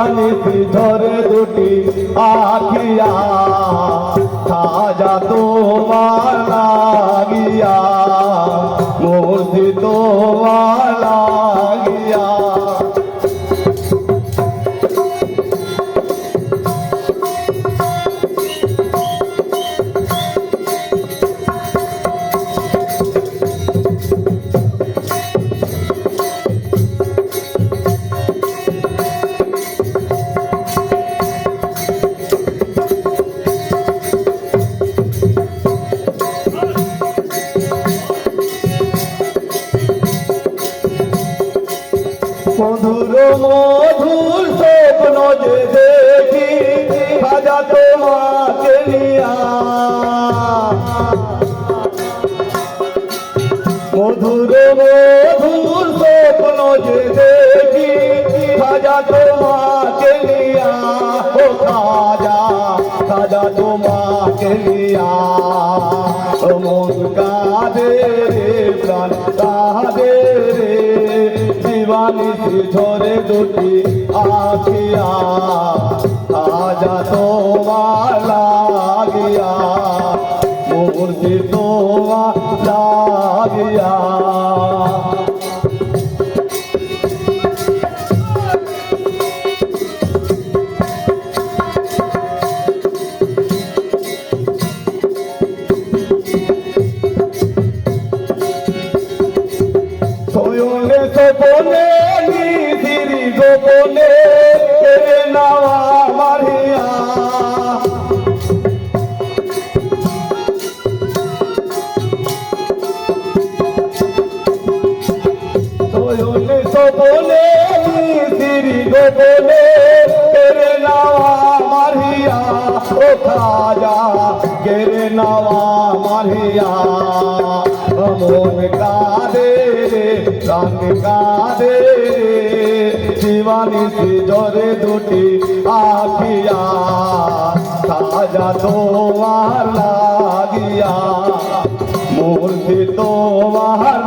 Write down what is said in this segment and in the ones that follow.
দিবানিসি ধরে দুটি আখিয়া খাজা তোমার মধুর মধুর স্বপ্ন যে দেখি খাজা তোমাকে নিয়া মধুর মধুর স্বপ্ন যে দেখি খাজা তোমাকে নিয়া ও খাজা খাজা তোমাকে নিয়া মন কাঁদে রে, প্রাণ কাঁদে দিবানিসি ঝরে দুটি আখিয়া খাজা তোমার লাগিয়া মূর্তি তোমার লাগিয়া। সোয়নে সোয়নে সোপনে নিধিরি গোপনে এরে নাওয়া মারিয়া ও খাজা গেরে নাওয়া মারিয়া মন কাঁদে প্রাণ কাঁদে রে শিবানী সে জরে দুটি আখিয়া। খাজা তোমার লাগিয়া, মূর্তি তোমার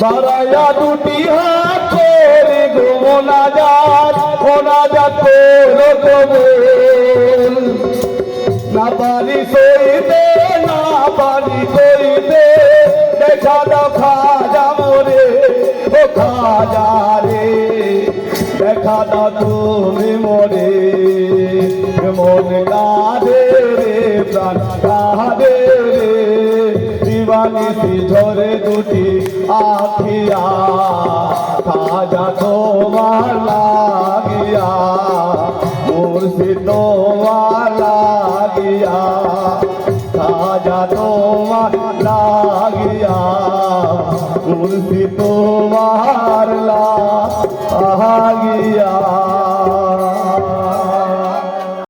বাড়াইয়া দুটি হাত করি গো মোনাজাত মোনাজাত করে কবুল না পারি সইতে, না পারি কইতে দেখা দাও খাজা মোরে, ও খাজা রে। দেখা দাও তুমি মোরে মন কাঁদে রে প্রাণ দিবানিসি ঝরে দুটি আখিয়া খাজা তোমার লাগিয়া মুর্শি তোমার লাগিয়া, খাজা তোমার লাগিয়া মুর্শি তোমার লাগিয়া।